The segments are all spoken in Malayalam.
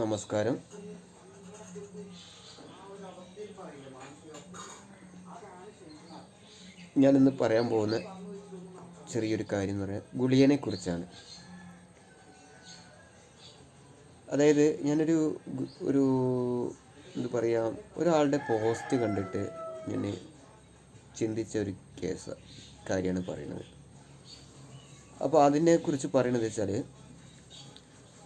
നമസ്കാരം. ഞാനിന്ന് പറയാൻ പോകുന്ന ചെറിയൊരു കാര്യം എന്ന് പറയാം. ഗുളിയനെ കുറിച്ചാണ്. അതായത് ഞാനൊരു ഒരു എന്ത് പറയാം ഒരാളുടെ പോസ്റ്റ് കണ്ടിട്ട് ഞാൻ ചിന്തിച്ച ഒരു കേസ് കാര്യമാണ് പറയുന്നത്. അപ്പോൾ അതിനെക്കുറിച്ച് പറയണത് വെച്ചാൽ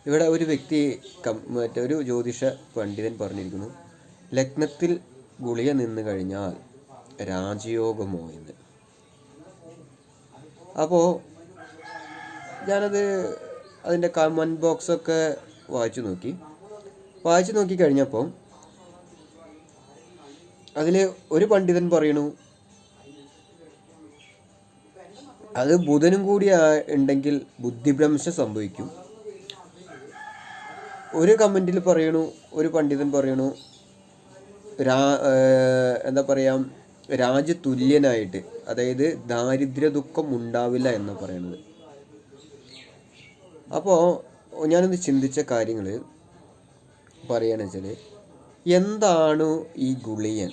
ഇവിടെ ഒരു വ്യക്തി കം മറ്റൊരു ജ്യോതിഷ പണ്ഡിതൻ പറഞ്ഞിരിക്കുന്നു ലഗ്നത്തിൽ ഗുളിക നിന്ന് കഴിഞ്ഞാൽ രാജയോഗമോ എന്ന് അപ്പോൾ ഞാനത് അതിന്റെ കമന്റ് ബോക്സൊക്കെ വായിച്ചു നോക്കി. വായിച്ചു നോക്കി കഴിഞ്ഞപ്പം അതിൽ ഒരു പണ്ഡിതൻ പറയണു അത് ബുധനും കൂടി ഉണ്ടെങ്കിൽ ബുദ്ധിഭ്രംശം സംഭവിക്കും. ഒരു കമന്റിൽ പറയണു ഒരു പണ്ഡിതൻ പറയണു രാ എന്താ പറയുക രാജ്യതുല്യനായിട്ട് അതായത് ദാരിദ്ര്യ ദുഃഖം ഉണ്ടാവില്ല എന്ന് പറയുന്നത് അപ്പോൾ ഞാനൊന്ന് ചിന്തിച്ച കാര്യങ്ങൾ പറയുകയാണെന്ന് വെച്ചാൽ എന്താണ് ഈ ഗുളിയൻ?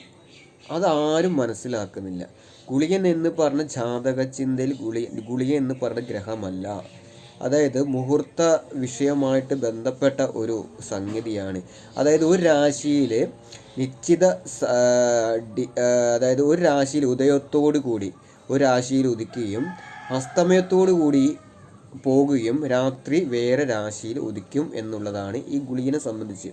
അതാരും മനസ്സിലാക്കുന്നില്ല. ഗുളിയൻ എന്ന് പറഞ്ഞ ജാതക ചിന്തയിൽ ഗുളി ഗുളിയൻ എന്ന് പറഞ്ഞ ഗ്രഹമല്ല. അതായത് മുഹൂർത്ത വിഷയമായിട്ട് ബന്ധപ്പെട്ട ഒരു സംഗതിയാണ്. അതായത് ഒരു രാശിയിൽ നിശ്ചിത അതായത് ഒരു രാശിയിൽ ഉദയത്തോടു കൂടി ഒരു രാശിയിൽ ഉദിക്കുകയും അസ്തമയത്തോടു കൂടി പോകുകയും രാത്രി വേറെ രാശിയിൽ ഉദിക്കും എന്നുള്ളതാണ് ഈ ഗുളികനെ സംബന്ധിച്ച്.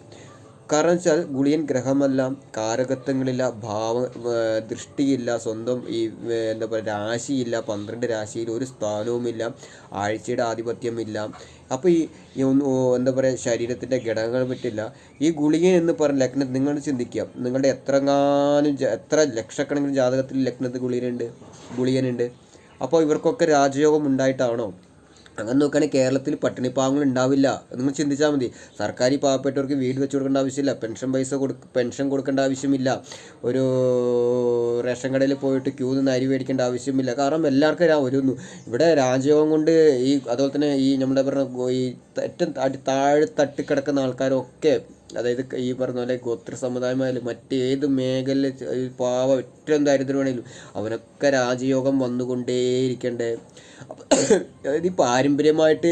കാരണം വെച്ചാൽ ഗുളിയൻ ഗ്രഹമല്ല കാരകത്വങ്ങളില്ല ഭാവ ദൃഷ്ടിയില്ല സ്വന്തം ഈ എന്താ പറയുക രാശിയില്ല പന്ത്രണ്ട് രാശിയിൽ ഒരു സ്ഥാനവുമില്ല ആഴ്ചയുടെ ആധിപത്യമില്ല. അപ്പോൾ ഈ എന്താ പറയുക ശരീരത്തിന്റെ ഘടകങ്ങൾ പറ്റില്ല. ഈ ഗുളികൻ എന്ന് പറഞ്ഞ ലഗ്നം നിങ്ങൾ ചിന്തിക്കുക. നിങ്ങളുടെ എത്രങ്ങാനും എത്ര ലക്ഷക്കണക്കിന് ജാതകത്തിൽ ലഗ്നത്തിൽ ഗുളികനുണ്ട് ഗുളികനുണ്ട് അപ്പോൾ ഇവർക്കൊക്കെ രാജയോഗം ഉണ്ടായിട്ടാണോ? അങ്ങനെ നോക്കുകയാണെങ്കിൽ കേരളത്തിൽ പട്ടിണിപ്പാവങ്ങൾ ഉണ്ടാവില്ല നിങ്ങൾ ചിന്തിച്ചാൽ മതി. സർക്കാർ ഈ പാവപ്പെട്ടവർക്ക് വീട് വെച്ച് കൊടുക്കേണ്ട ആവശ്യമില്ല പെൻഷൻ പൈസ കൊടുക്ക പെൻഷൻ കൊടുക്കേണ്ട ആവശ്യമില്ല ഒരു റേഷൻ കടയിൽ പോയിട്ട് ക്യൂ നിന്ന് അരി മേടിക്കേണ്ട ആവശ്യമില്ല. കാരണം എല്ലാവർക്കും ഒരു ഇവിടെ രാജയോഗം കൊണ്ട് ഈ അതുപോലെ തന്നെ ഈ നമ്മുടെ പറഞ്ഞ ഈ ഏറ്റവും അടി താഴെ തട്ടിക്കിടക്കുന്ന ആൾക്കാരൊക്കെ അതായത് ഈ പറഞ്ഞ പോലെ ഗോത്ര സമുദായമായാലും മറ്റേത് മേഖലയിൽ പാവ ഏറ്റവും ദരിദ്രമാണെങ്കിലും അവനൊക്കെ രാജയോഗം വന്നുകൊണ്ടേയിരിക്കണ്ടേ. അതായത് ഈ പാരമ്പര്യമായിട്ട്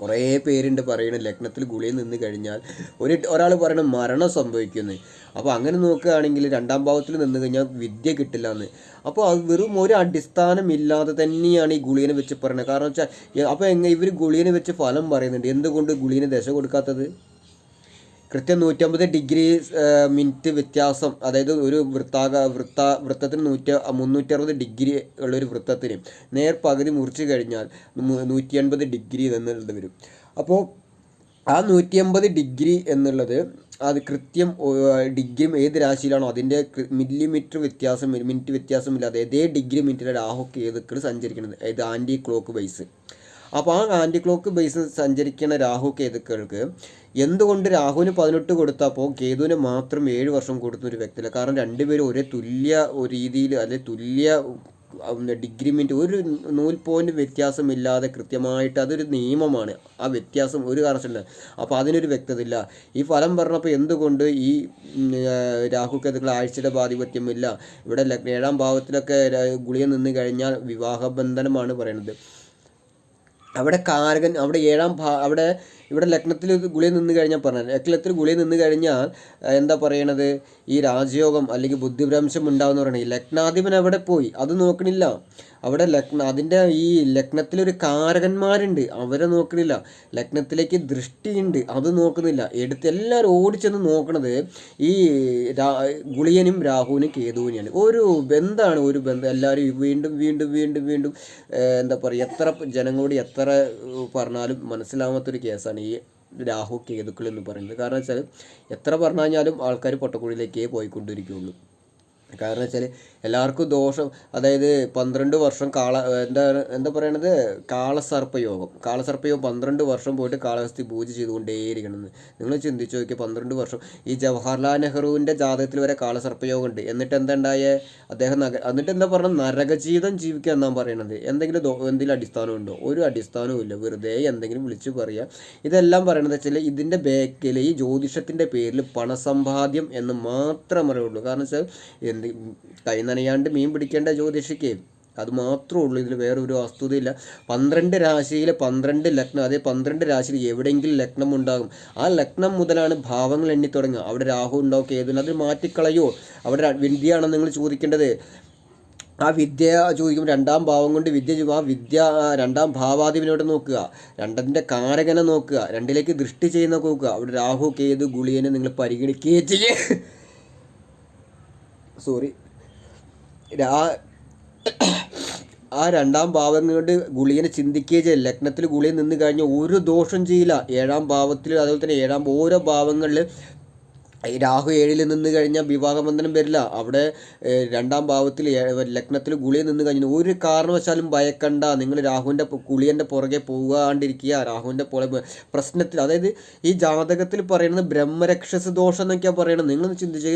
കുറേ പേരുണ്ട് പറയണ. ലഗ്നത്തിൽ ഗുളിയിൽ നിന്ന് കഴിഞ്ഞാൽ ഒരു ഒരാൾ പറയണ മരണം സംഭവിക്കുന്നു അപ്പോൾ അങ്ങനെ നോക്കുകയാണെങ്കിൽ രണ്ടാം ഭാവത്തിൽ നിന്ന് കഴിഞ്ഞാൽ വിദ്യ കിട്ടില്ല എന്ന് അപ്പോൾ അത് വെറും ഒരു അടിസ്ഥാനമില്ലാതെ തന്നെയാണ് ഈ ഗുളിയനെ വെച്ച് പറയുന്നത് കാരണം വെച്ചാൽ അപ്പോൾ എങ്ങനെ ഇവർ ഗുളിയനെ വെച്ച് ഫലം പറയുന്നുണ്ട്. എന്തുകൊണ്ട് ഗുളിയനെ ദശ കൊടുക്കാത്തത്? കൃത്യം നൂറ്റമ്പത് ഡിഗ്രി മിനിറ്റ് വ്യത്യാസം. അതായത് ഒരു വൃത്താക വൃത്ത വൃത്തത്തിന് നൂറ്റി മുന്നൂറ്റി അറുപത് ഡിഗ്രി ഉള്ള ഒരു വൃത്തത്തിന്. നേർ പകുതി മുറിച്ച് കഴിഞ്ഞാൽ നൂറ്റി എൺപത് ഡിഗ്രി എന്നുള്ളത് വരും. അപ്പോൾ ആ നൂറ്റി എൺപത് ഡിഗ്രി എന്നുള്ളത് അത് കൃത്യം ഡിഗ്രി ഏത് രാശിയിലാണോ അതിന്റെ മില്ലിമീറ്റർ വ്യത്യാസം മിനിറ്റ് വ്യത്യാസമില്ലാതെ ഏതേ ഡിഗ്രി മിനിറ്റിലെ രാഹുക്ക് ഏതൊക്കെയാണ് സഞ്ചരിക്കുന്നത്. അതായത് ആന്റി ക്ലോക്ക് ബേസ് അപ്പോൾ ആ ആന്റി ക്ലോക്ക് ബേസിൽ സഞ്ചരിക്കുന്ന രാഹു കേതുക്കൾക്ക് എന്തുകൊണ്ട് രാഹുവിന് പതിനെട്ട് കൊടുത്തപ്പോൾ കേതുവിന് മാത്രം ഏഴ് വർഷം കൊടുത്ത ഒരു വ്യക്തിയില്ല. കാരണം രണ്ടുപേരും ഒരേ തുല്യ രീതിയിൽ അല്ലെ തുല്യ ഡിഗ്രി ഒരു നൂൽ പോയിന്റ് വ്യത്യാസമില്ലാതെ കൃത്യമായിട്ട് അതൊരു നിയമമാണ്. ആ വ്യത്യാസം ഒരു കാരണത്തില്ല അപ്പോൾ അതിനൊരു വ്യക്തത ഇല്ല. ഈ ഫലം പറഞ്ഞപ്പോൾ എന്തുകൊണ്ട് ഈ രാഹു കേതുക്കൾ ആഴ്ചയുടെ ആധിപത്യമില്ല ഇവിടെ ഏഴാം ഭാവത്തിലൊക്കെ ഗുളിക നിന്ന് കഴിഞ്ഞാൽ വിവാഹബന്ധനമാണ് പറയുന്നത്. അവിടെ കാരകൻ അവിടെ ഏഴാം ഭാ അവിടെ ഇവിടെ ലഗ്നത്തിൽ ഗുളിയ നിന്ന് കഴിഞ്ഞാൽ പറഞ്ഞത് ലഗ്നത്തിൽ ഗുളിയ നിന്ന് കഴിഞ്ഞാൽ എന്താ പറയണത്? ഈ രാജയോഗം അല്ലെങ്കിൽ ബുദ്ധിഭ്രംശം ഉണ്ടാവുന്ന പറയണത് ലഗ്നാധിപൻ അവിടെ പോയി. അത് നോക്കണില്ല. അവിടെ ലഗ്ന അതിന്റെ ഈ ലഗ്നത്തിലൊരു കാരകന്മാരുണ്ട്. അവരെ നോക്കണില്ല. ലഗ്നത്തിലേക്ക് ദൃഷ്ടിയുണ്ട്. അത് നോക്കുന്നില്ല. എടുത്ത് എല്ലാവരും ഓടിച്ചെന്ന് നോക്കണത് ഈ രാ ഗുളിയനും രാഹുവിനും കേതുവിനെയാണ്. ഒരു ബന്ധമാണ് ഒരു ബന്ധം. എല്ലാവരും വീണ്ടും വീണ്ടും വീണ്ടും വീണ്ടും എന്താ പറയുക എത്ര ജനങ്ങളോട് എത്ര പറഞ്ഞാലും മനസ്സിലാവാത്തൊരു കേസാണ് ഈ രാഹു കേതുക്കൾ എന്ന് പറയുന്നത്. കാരണം വെച്ചാൽ എത്ര പറഞ്ഞു കഴിഞ്ഞാലും ആൾക്കാർ പൊട്ടക്കുഴിയിലേക്കേ പോയിക്കൊണ്ടിരിക്കുകയുള്ളൂ കാരണം വെച്ചാൽ എല്ലാവർക്കും ദോഷം അതായത് പന്ത്രണ്ട് വർഷം കാള എന്താ എന്താ പറയണത്? കാളസർപ്പയോഗം കാളസർപ്പയോഗം പന്ത്രണ്ട് വർഷം പോയിട്ട് കാളഹസ്തി പൂജ ചെയ്തുകൊണ്ടേയിരിക്കണമെന്ന് നിങ്ങൾ ചിന്തിച്ചു നോക്കിയാൽ പന്ത്രണ്ട് വർഷം. ഈ ജവഹർലാൽ നെഹ്റുവിന്റെ ജാതകത്തിൽ വരെ കാളസർപ്പയോഗം ഉണ്ട്. എന്നിട്ട് എന്താ ഉണ്ടായേ? അദ്ദേഹം നഗ എന്നിട്ട് എന്താ പറഞ്ഞത് നരകജീവിതം ജീവിക്കുക എന്നാണ് പറയണത്. എന്തെങ്കിലും എന്തെങ്കിലും അടിസ്ഥാനം ഉണ്ടോ? ഒരു അടിസ്ഥാനവും ഇല്ല. വെറുതെ എന്തെങ്കിലും വിളിച്ചു പറയുക ഇതെല്ലാം പറയണത് വെച്ചാൽ ഇതിന്റെ ബേക്കിൽ ഈ ജ്യോതിഷത്തിന്റെ പേരിൽ പണസമ്പാദ്യം എന്ന് മാത്രമേ അറിയുള്ളൂ കാരണം വെച്ചാൽ കൈ നനയാണ്ട് മീൻ പിടിക്കേണ്ട ജ്യോതിഷിക്ക് അത് മാത്രമേ ഉള്ളൂ. ഇതിൽ വേറൊരു വസ്തുതയില്ല പന്ത്രണ്ട് രാശിയിലെ പന്ത്രണ്ട് ലഗ്നം അതേ പന്ത്രണ്ട് രാശിയിൽ എവിടെയെങ്കിലും ലഗ്നം ഉണ്ടാകും. ആ ലഗ്നം മുതലാണ് ഭാവങ്ങൾ എണ്ണി തുടങ്ങുക. അവിടെ രാഹു ഉണ്ടാവും കേതു അത് മാറ്റിക്കളയോ അവിടെ വിദ്യയാണെന്ന് നിങ്ങൾ ചോദിക്കേണ്ടത്? ആ വിദ്യ ചോദിക്കുമ്പോൾ രണ്ടാം ഭാവം കൊണ്ട് വിദ്യ ആ വിദ്യ രണ്ടാം ഭാവാധിപനോട് നോക്കുക. രണ്ടതിന്റെ കാരകനെ നോക്കുക. രണ്ടിലേക്ക് ദൃഷ്ടി ചെയ്യുന്ന നോക്കുക. അവിടെ രാഹു കേതു ഗുളിയനെ നിങ്ങൾ പരിഗണിക്കുകയും ചെയ്യുക സോറി. രാ ആ രണ്ടാം ഭാവം കൊണ്ട് ഗുളിയനെ ചിന്തിക്കുകയും ചെയ്യില്ല ലഗ്നത്തിൽ ഗുളിയൻ നിന്ന് കഴിഞ്ഞാൽ ഒരു ദോഷം ചെയ്യില്ല. ഏഴാം ഭാവത്തിൽ അതുപോലെ തന്നെ ഏഴാം ഓരോ ഭാവങ്ങളിൽ ഈ രാഹു ഏഴിൽ നിന്ന് കഴിഞ്ഞാൽ വിവാഹബന്ധനം വരില്ല. അവിടെ രണ്ടാം ഭാവത്തിൽ ലഗ്നത്തിൽ ഗുളിയ നിന്ന് കഴിഞ്ഞു. ഒരു കാരണവശാലും ഭയക്കണ്ട. നിങ്ങൾ രാഹുവിന്റെ ഗുളിയന്റെ പുറകെ പോകാണ്ടിരിക്കുക. രാഹുവിന്റെ പോലെ പ്രശ്നത്തിൽ അതായത് ഈ ജാതകത്തിൽ പറയുന്നത് ബ്രഹ്മരക്ഷസ ദോഷം എന്നൊക്കെയാണ് പറയുന്നത് നിങ്ങളൊന്ന് ചിന്തിച്ച്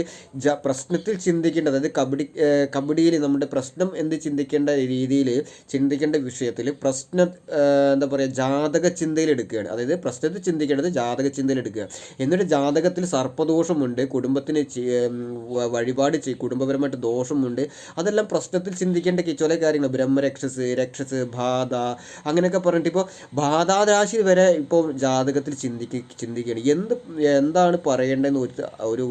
പ്രശ്നത്തിൽ ചിന്തിക്കേണ്ട അതായത് കബഡി കബഡിയിൽ നമ്മുടെ പ്രശ്നം എന്ത് ചിന്തിക്കേണ്ട രീതിയിൽ ചിന്തിക്കേണ്ട വിഷയത്തിൽ പ്രശ്ന എന്താ പറയുക ജാതക ചിന്തയിൽ എടുക്കുകയാണ്. അതായത് പ്രശ്നത്തിൽ ചിന്തിക്കേണ്ടത് ജാതക ചിന്തയിൽ എടുക്കുക എന്നിട്ട് ജാതകത്തിൽ സർപ്പദോഷമുണ്ട് കുടുംബത്തിന് വഴിപാട് കുടുംബപരമായിട്ട് ദോഷമുണ്ട്. അതെല്ലാം പ്രശ്നത്തിൽ ചിന്തിക്കേണ്ട ചില കാര്യങ്ങൾ ബ്രഹ്മരക്ഷസ് രക്ഷസ് ബാധ അങ്ങനെയൊക്കെ പറഞ്ഞിട്ട് ഇപ്പോൾ ബാധാരാശി വരെ ഇപ്പോൾ ജാതകത്തിൽ ചിന്തിക്ക ചിന്തിക്കുകയാണ് എന്ത് എന്താണ് പറയേണ്ടതെന്ന് ഒരു ഒരു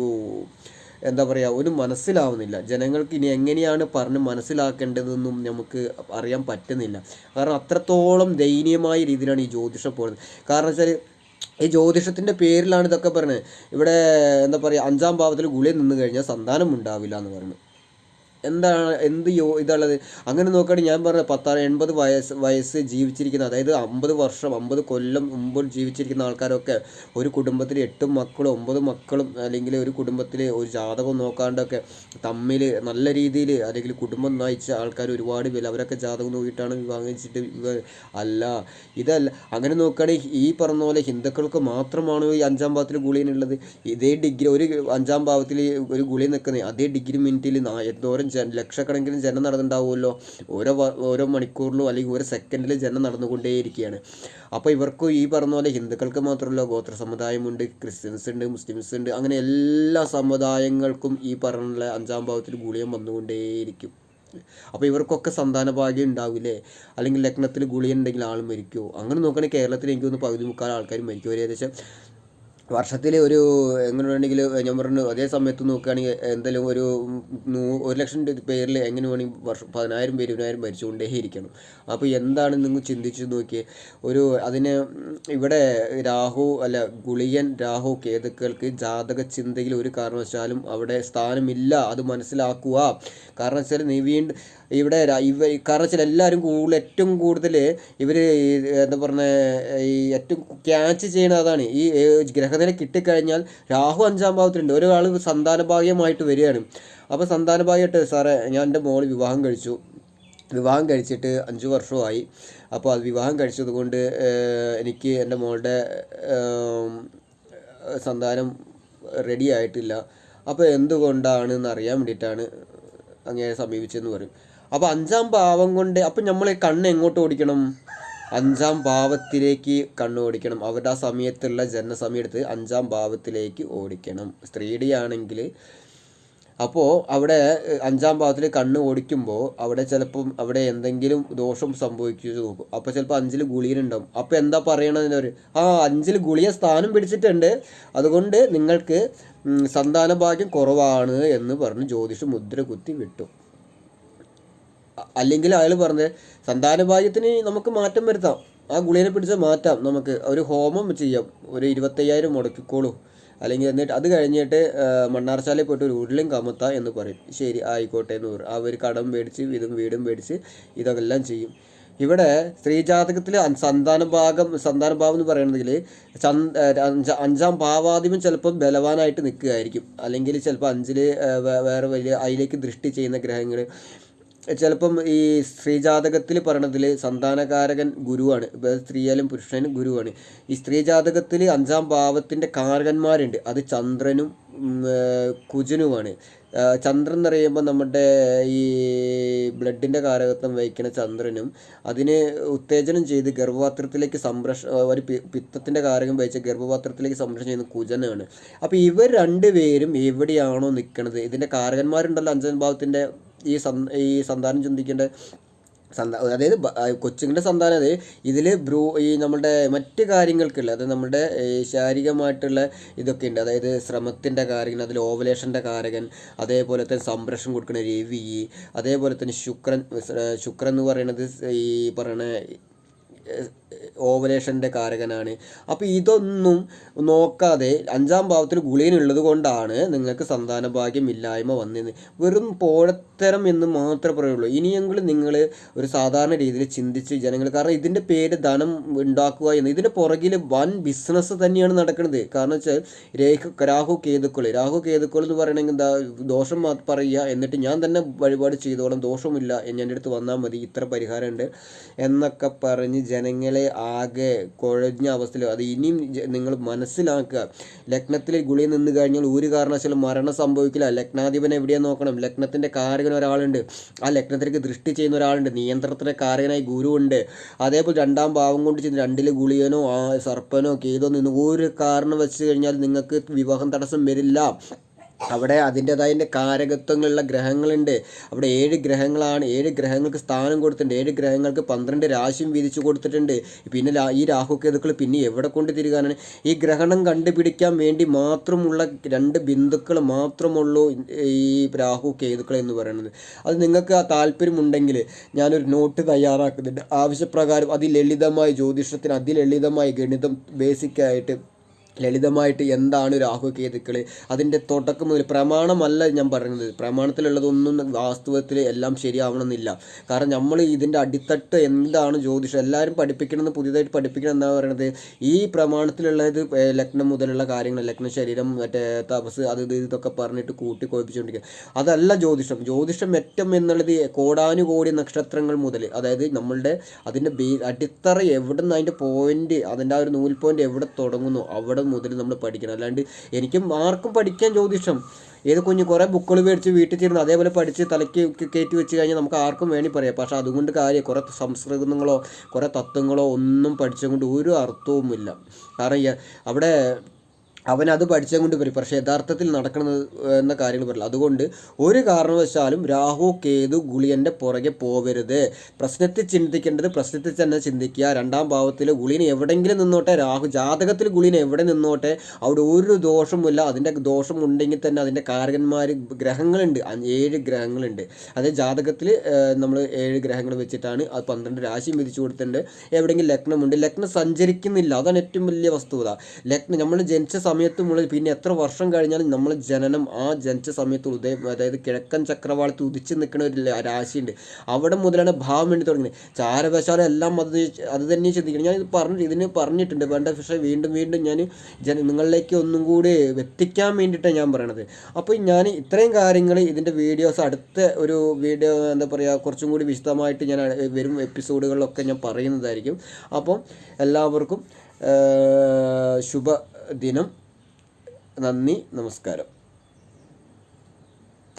എന്താ പറയുക ഒരു മനസ്സിലാവുന്നില്ല. ജനങ്ങൾക്ക് ഇനി എങ്ങനെയാണ് പറഞ്ഞ് മനസ്സിലാക്കേണ്ടതെന്നും നമുക്ക് അറിയാൻ പറ്റുന്നില്ല. കാരണം അത്രത്തോളം ദയനീയമായ രീതിയിലാണ് ഈ ജ്യോതിഷം പോകുന്നത് കാരണം വെച്ചാൽ ഈ ജ്യോതിഷത്തിന്റെ പേരിലാണ് ഇതൊക്കെ പറയുന്നത് ഇവിടെ എന്താ പറയുക അഞ്ചാം ഭാവത്തിൽ ഗുളിക നിന്ന് കഴിഞ്ഞാൽ സന്താനം ഉണ്ടാവില്ല എന്ന് പറയുന്നത് എന്താണ് എന്ത് യോ ഇതുള്ളത് അങ്ങനെ നോക്കുകയാണെങ്കിൽ ഞാൻ പറഞ്ഞ പത്താറ് എൺപത് വയസ്സ് വയസ്സ് ജീവിച്ചിരിക്കുന്ന അതായത് അമ്പത് വർഷം അമ്പത് കൊല്ലം മുമ്പ് ജീവിച്ചിരിക്കുന്ന ആൾക്കാരൊക്കെ ഒരു കുടുംബത്തിൽ എട്ടും മക്കളും ഒമ്പത് മക്കളും അല്ലെങ്കിൽ ഒരു കുടുംബത്തിൽ ഒരു ജാതകം നോക്കാണ്ടൊക്കെ തമ്മിൽ നല്ല രീതിയിൽ അല്ലെങ്കിൽ കുടുംബം നയിച്ച ആൾക്കാർ ഒരുപാട് പേര് അവരൊക്കെ ജാതകം നോക്കിയിട്ടാണ് വിവാഹിച്ചിട്ട് അല്ല. ഇതല്ല. അങ്ങനെ നോക്കുകയാണെങ്കിൽ ഈ പറഞ്ഞ പോലെ ഹിന്ദുക്കൾക്ക് മാത്രമാണ് ഈ അഞ്ചാം ഭാവത്തിൽ ഗുളിയനുള്ളത് ഇതേ ഡിഗ്രി ഒരു അഞ്ചാം ഭാവത്തിൽ ഒരു ഗുളി നിൽക്കുന്നത് അതേ ഡിഗ്രി മിനിറ്റിൽ എന്തോരം ലക്ഷക്കണക്കിന് ജനം നടന്നുണ്ടാവുമല്ലോ. ഓരോ ഓരോ മണിക്കൂറിലും അല്ലെങ്കിൽ ഓരോ സെക്കൻഡിൽ ജനം നടന്നുകൊണ്ടേയിരിക്കുകയാണ്. അപ്പോൾ ഇവർക്കും ഈ പറഞ്ഞ പോലെ ഹിന്ദുക്കൾക്ക് മാത്രമല്ല ഗോത്ര സമുദായമുണ്ട് ക്രിസ്ത്യൻസ് ഉണ്ട് മുസ്ലിംസ് ഉണ്ട് അങ്ങനെ എല്ലാ സമുദായങ്ങൾക്കും ഈ പറഞ്ഞ അഞ്ചാം ഭാവത്തിൽ ഗുളിയം വന്നുകൊണ്ടേയിരിക്കും. അപ്പോൾ ഇവർക്കൊക്കെ സന്താന ഭാഗ്യം ഉണ്ടാവില്ലേ? അല്ലെങ്കിൽ ലഗ്നത്തിൽ ഗുളിയുണ്ടെങ്കിൽ ആൾ മരിക്കുമോ അങ്ങനെ നോക്കുകയാണെങ്കിൽ കേരളത്തിൽ എനിക്ക് തോന്നുന്നു പകുതി മുക്കാൽ ആൾക്കാർ മരിക്കും. ഒരു ഏകദേശം വർഷത്തിൽ ഒരു എങ്ങനെ വേണമെങ്കിൽ ഞാൻ പറഞ്ഞു അതേ സമയത്ത് നോക്കുകയാണെങ്കിൽ എന്തെങ്കിലും ഒരു നൂ ഒരു ലക്ഷം പേരിൽ എങ്ങനെ വേണമെങ്കിൽ വർഷം പതിനായിരം പേര് ഇരുപതിനായിരം മരിച്ചുകൊണ്ടേ ഇരിക്കണം അപ്പോൾ എന്താണ് നിങ്ങൾ ചിന്തിച്ച് നോക്കിയേ ഒരു അതിന് ഇവിടെ രാഹു അല്ല ഗുളിയൻ രാഹു കേതുക്കൾക്ക് ജാതക ചിന്തയിൽ ഒരു കാരണവശാലും അവിടെ സ്ഥാനമില്ല. അത് മനസ്സിലാക്കുക. കാരണം വെച്ചാൽ നീ വീണ്ടും ഇവിടെ ഇവ കാരണം വെച്ചാൽ എല്ലാവരും കൂടുതൽ ഏറ്റവും കൂടുതൽ ഇവർ എന്താ പറഞ്ഞ ഈ ഏറ്റവും ക്യാച്ച് ചെയ്യുന്നതാണ് ഈ ഏ, ഗ്രഹനില കിട്ടിക്കഴിഞ്ഞാൽ രാഹു അഞ്ചാം ഭാവത്തിലുണ്ട്. ഒരാൾ സന്താന ഭാഗ്യമായിട്ട് വരികയാണ്. അപ്പോൾ സന്താന ഭാഗ്യമായിട്ട് സാറേ ഞാൻ എന്റെ മോൾ വിവാഹം കഴിച്ചു. വിവാഹം കഴിച്ചിട്ട് അഞ്ച് വർഷമായി അപ്പോൾ അത് വിവാഹം കഴിച്ചതുകൊണ്ട് എനിക്ക് എന്റെ മോളുടെ സന്താനം റെഡി ആയിട്ടില്ല. അപ്പോൾ എന്തുകൊണ്ടാണെന്ന് അറിയാൻ വേണ്ടിയിട്ടാണ് അങ്ങനെ സമീപിച്ചതെന്ന് പറയും. അപ്പോൾ അഞ്ചാം ഭാവം കൊണ്ട് അപ്പം നമ്മൾ കണ്ണ് എങ്ങോട്ട് ഓടിക്കണം? അഞ്ചാം ഭാവത്തിലേക്ക് കണ്ണോടിക്കണം അവരുടെ ആ സമയത്തുള്ള ജനനസമയം എടുത്ത് അഞ്ചാം ഭാവത്തിലേക്ക് ഓടിക്കണം. സ്ത്രീയുടെ ആണെങ്കിൽ അപ്പോൾ അവിടെ അഞ്ചാം ഭാവത്തിൽ കണ്ണ് ഓടിക്കുമ്പോൾ അവിടെ ചിലപ്പം അവിടെ എന്തെങ്കിലും ദോഷം സംഭവിച്ചു നോക്കും അപ്പോൾ ചിലപ്പോൾ അഞ്ചിൽ ഗുളിയനുണ്ടാവും അപ്പോൾ എന്താ പറയണതിന് അവർ ആ അഞ്ചിൽ ഗുളിയ സ്ഥാനം പിടിച്ചിട്ടുണ്ട്. അതുകൊണ്ട് നിങ്ങൾക്ക് സന്താന ഭാഗ്യം കുറവാണ് എന്ന് പറഞ്ഞ് ജ്യോതിഷം മുദ്ര കുത്തി വിട്ടു. അല്ലെങ്കിൽ അയാൾ സന്താന ഭാഗ്യത്തിന് നമുക്ക് മാറ്റം വരുത്താം. ആ ഗുളികനെ പിടിച്ച് മാറ്റാം നമുക്ക്. ഒരു ഹോമം ചെയ്യാം. ഒരു ഇരുപത്തയ്യായിരം മുടക്കിക്കോളൂ. അല്ലെങ്കിൽ എന്നിട്ട് അത് കഴിഞ്ഞിട്ട് മണ്ണാർശാലയിൽ പോയിട്ട് ഒരു ഉരുളും കമുത്ത എന്ന് പറയും. ശരി ആയിക്കോട്ടെ എന്ന് പറയും. അവർ കടം മേടിച്ച് ഇതും വീടും മേടിച്ച് ഇതെല്ലാം ചെയ്യും. ഇവിടെ സ്ത്രീജാതകത്തിൽ സന്താന ഭാഗം സന്താന ഭാവം എന്ന് പറയുന്നതിൽ അഞ്ചാം ഭാവാധിപം ചിലപ്പോൾ ബലവാനായിട്ട് നിൽക്കുകയായിരിക്കും. അല്ലെങ്കിൽ ചിലപ്പോൾ അഞ്ചിൽ വേറെ വലിയ അതിലേക്ക് ദൃഷ്ടി ചെയ്യുന്ന ഗ്രഹങ്ങൾ ചിലപ്പം ഈ സ്ത്രീജാതകത്തിൽ പറയണതിൽ സന്താനകാരകൻ ഗുരുവാണ് ഇപ്പോൾ സ്ത്രീയാലും പുരുഷനും ഗുരുവാണ്. ഈ സ്ത്രീജാതകത്തിൽ അഞ്ചാം ഭാവത്തിന്റെ കാരകന്മാരുണ്ട് അത് ചന്ദ്രനും കുജനുമാണ്. ചന്ദ്രൻ എന്ന് പറയുമ്പോൾ നമ്മുടെ ഈ ബ്ലഡിന്റെ കാരകത്വം വഹിക്കുന്ന ചന്ദ്രനും അതിന് ഉത്തേജനം ചെയ്ത് ഗർഭപാത്രത്തിലേക്ക് സംരക്ഷ ഒരു പിത്തത്തിന്റെ കാരകം വഹിച്ച ഗർഭപാത്രത്തിലേക്ക് സംരക്ഷണം ചെയ്യുന്ന കുജനാണ്. അപ്പോൾ ഇവർ രണ്ടുപേരും എവിടെയാണോ നിൽക്കുന്നത് ഇതിന്റെ കാരകന്മാരുണ്ടല്ലോ അഞ്ചാം ഭാവത്തിന്റെ ഈ ഈ സന്താനം ചിന്തിക്കേണ്ട സന്താ അതായത് കൊച്ചുങ്ങളുടെ സന്താനം അതായത് ഇതിൽ ബ്രൂ ഈ നമ്മുടെ മറ്റ് കാര്യങ്ങൾക്കുള്ള അതായത് നമ്മുടെ ശാരീരികമായിട്ടുള്ള ഇതൊക്കെ ഉണ്ട്. അതായത് ശ്രമത്തിന്റെ കാരകൻ അതിൽ ഓവലേഷന്റെ കാരകൻ അതേപോലെ തന്നെ സംരക്ഷണം കൊടുക്കുന്ന രവി അതേപോലെ തന്നെ ശുക്രൻ ശുക്രൻ എന്ന് പറയുന്നത് ഈ പറയണ ഓവലേഷന്റെ കാരകനാണ്. അപ്പോൾ ഇതൊന്നും നോക്കാതെ അഞ്ചാം ഭാവത്തിൽ ഗുളിയനുള്ളത് കൊണ്ടാണ് നിങ്ങൾക്ക് സന്താന ഭാഗ്യം ഇല്ലായ്മ വന്നത്. വെറും പോഴത്തരം എന്ന് മാത്രമേ പറയുള്ളൂ. ഇനിയെങ്കിലും നിങ്ങൾ ഒരു സാധാരണ രീതിയിൽ ചിന്തിച്ച് ജനങ്ങൾ കാരണം ഇതിന്റെ പേര് ധനം ഉണ്ടാക്കുക എന്ന്. ഇതിന്റെ പുറകിൽ വൻ ബിസിനസ് തന്നെയാണ് നടക്കുന്നത്. കാരണം വെച്ചാൽ രേഖ രാഹു കേതുക്കൾ. രാഹു കേതുക്കൾ എന്ന് പറയണമെങ്കിൽ എന്താ ദോഷം പറയുക എന്നിട്ട് ഞാൻ തന്നെ വഴിപാട് ചെയ്തോളാം ദോഷമില്ല എന്റെ അടുത്ത് വന്നാൽ മതി ഇത്ര പരിഹാരമുണ്ട് എന്നൊക്കെ പറഞ്ഞ് ജനങ്ങളെ ആകെ കുഴഞ്ഞ അവസ്ഥയിൽ അത് ഇനിയും നിങ്ങൾ മനസ്സിലാക്കുക. ലഗ്നത്തിൽ ഗുളി നിന്ന് കഴിഞ്ഞാൽ ഒരു കാരണവശാലും മരണം സംഭവിക്കില്ല. ലഗ്നാധിപൻ എവിടെയാണ് നോക്കണം? ലഗ്നത്തിന്റെ കാരകൻ ഒരാളുണ്ട്. ആ ലഗ്നത്തിലേക്ക് ദൃഷ്ടി ചെയ്യുന്ന ഒരാളുണ്ട്. നിയന്ത്രണത്തിന്റെ കാരകനായി ഗുരു ഉണ്ട്. അതേപോലെ രണ്ടാം ഭാവം കൊണ്ട് ചെയ്യുന്ന രണ്ടിൽ ഗുളിയനോ സർപ്പനോ കേതോ നിന്ന് ഒരു കാരണം വെച്ച് കഴിഞ്ഞാൽ നിങ്ങൾക്ക് വിവാഹം തടസ്സം വരില്ല. അവിടെ അതിന്റെതായ കാരകത്വങ്ങളുള്ള ഗ്രഹങ്ങളുണ്ട്. അവിടെ ഏഴ് ഗ്രഹങ്ങളാണ്. ഏഴ് ഗ്രഹങ്ങൾക്ക് സ്ഥാനം കൊടുത്തിട്ടുണ്ട്. ഏഴ് ഗ്രഹങ്ങൾക്ക് പന്ത്രണ്ട് രാശിയും വീതിച്ചു കൊടുത്തിട്ടുണ്ട്. പിന്നെ ഈ രാഹുക്കേതുക്കൾ പിന്നെ എവിടെ കൊണ്ട് തിരികാനാണ്? ഈ ഗ്രഹണം കണ്ടുപിടിക്കാൻ വേണ്ടി മാത്രമുള്ള രണ്ട് ബിന്ദുക്കൾ മാത്രമുള്ളൂ ഈ രാഹു കേതുക്കൾ എന്ന് പറയുന്നത്. അത് നിങ്ങൾക്ക് ആ താല്പര്യമുണ്ടെങ്കിൽ ഞാനൊരു നോട്ട് തയ്യാറാക്കുന്നുണ്ട്. ആവശ്യപ്രകാരം അതിലളിതമായ ജ്യോതിഷത്തിന് അതിലളിതമായ ഗണിതം ബേസിക്കായിട്ട് ലളിതമായിട്ട് എന്താണ് രാഹു കേതുക്കൾ അതിന്റെ തുടക്കം മുതൽ പ്രമാണമല്ല ഞാൻ പറയുന്നത്. പ്രമാണത്തിലുള്ളതൊന്നും വാസ്തവത്തിൽ എല്ലാം ശരിയാവണമെന്നില്ല. കാരണം നമ്മൾ ഇതിന്റെ അടിത്തട്ട് എന്താണ് ജ്യോതിഷം? എല്ലാവരും പഠിപ്പിക്കണമെന്ന് പുതിയതായിട്ട് പഠിപ്പിക്കണം എന്താ പറയുന്നത് ഈ പ്രമാണത്തിലുള്ളത് ലഗ്നം മുതലുള്ള കാര്യങ്ങൾ ലഗ്ന ശരീരം മറ്റേ തപസ് അത് ഇത് ഇതൊക്കെ പറഞ്ഞിട്ട് കൂട്ടി അതല്ല ജ്യോതിഷം. ജ്യോതിഷം ഏറ്റവും എന്നുള്ളത് കോടാനുകോടി നക്ഷത്രങ്ങൾ മുതൽ അതായത് നമ്മളുടെ അതിന്റെ ബേ അടിത്തറ എവിടെ നിന്ന് അതിന്റെ പോയിന്റ് അതിന്റെ ആ ഒരു നൂൽ പോയിന്റ് എവിടെ തുടങ്ങുന്നു അവിടെ മുതൽ നമ്മൾ പഠിക്കണം. അല്ലാണ്ട് എനിക്കും ആർക്കും പഠിക്കാൻ ജ്യോതിഷം. ഏത് കുഞ്ഞ് കുറേ ബുക്കുകൾ മേടിച്ച് വീട്ടിൽ ചേർന്ന് അതേപോലെ പഠിച്ച് തലയ്ക്ക് കയറ്റി വെച്ച് കഴിഞ്ഞാൽ നമുക്ക് ആർക്കും വേണി പറയാം. പക്ഷേ അതുകൊണ്ട് കാര്യം കുറേ സംസ്കൃതങ്ങളോ കുറേ തത്വങ്ങളോ ഒന്നും പഠിച്ചുകൊണ്ട് ഒരു അർത്ഥവുമില്ല. കാരണം അവിടെ അവൻ അത് പഠിച്ചും കൊണ്ട് വരും. പക്ഷേ യഥാർത്ഥത്തിൽ നടക്കുന്നത് എന്ന കാര്യങ്ങൾ പറയില്ല. അതുകൊണ്ട് ഒരു കാരണവശാലും രാഹു കേതു ഗുളിയന്റെ പുറകെ പോവരുത്. പ്രശ്നത്തിൽ ചിന്തിക്കേണ്ടത് പ്രശ്നത്തിൽ തന്നെ ചിന്തിക്കുക. രണ്ടാം ഭാവത്തിൽ ഗുളിയന് എവിടെയെങ്കിലും നിന്നോട്ടെ രാഹു ജാതകത്തിൽ ഗുളിനെ എവിടെ നിന്നോട്ടെ അവിടെ ഒരു ദോഷമില്ല അതിന്റെ ദോഷം ഉണ്ടെങ്കിൽ തന്നെ അതിന്റെ കാരകന്മാർ ഗ്രഹങ്ങളുണ്ട്. ഏഴ് ഗ്രഹങ്ങളുണ്ട്. അത് ജാതകത്തിൽ നമ്മൾ ഏഴ് ഗ്രഹങ്ങൾ വെച്ചിട്ടാണ് അത് പന്ത്രണ്ട് രാശിയും വിധിച്ചു കൊടുത്തിട്ടുണ്ട്. എവിടെയെങ്കിലും ലഗ്നമുണ്ട്. ലഗ്നം സഞ്ചരിക്കുന്നില്ല. അതാണ് ഏറ്റവും വലിയ വസ്തുത. ലഗ്നം നമ്മൾ ജനിച്ച സമയത്ത് മുതൽ പിന്നെ എത്ര വർഷം കഴിഞ്ഞാലും നമ്മൾ ജനനം ആ ജനിച്ച സമയത്ത് ഉദയം അതായത് കിഴക്കൻ ചക്രവാളത്തിൽ ഉദിച്ച് നിൽക്കുന്ന ഒരു രാശിയുണ്ട്. അവിടെ മുതലാണ് ഭാവം വേണ്ടി തുടങ്ങുന്നത് ചാരവശാലം എല്ലാം അത് അത് തന്നെ ചിന്തിക്കണം. ഞാൻ ഇത് പറഞ്ഞു ഇതിന് പറഞ്ഞിട്ടുണ്ട്. വേണ്ട പക്ഷേ വീണ്ടും വീണ്ടും ഞാൻ ജന നിങ്ങളിലേക്ക് ഒന്നും കൂടി എത്തിക്കാൻ വേണ്ടിയിട്ടാണ് ഞാൻ പറയണത്. അപ്പോൾ ഞാൻ ഇത്രയും കാര്യങ്ങൾ ഇതിന്റെ വീഡിയോസ് അടുത്ത ഒരു വീഡിയോ എന്താ പറയുക കുറച്ചും കൂടി വിശദമായിട്ട് ഞാൻ വരും എപ്പിസോഡുകളിലൊക്കെ ഞാൻ പറയുന്നതായിരിക്കും. അപ്പം എല്ലാവർക്കും ശുഭദിനം. നന്ദി നമസ്കാരം.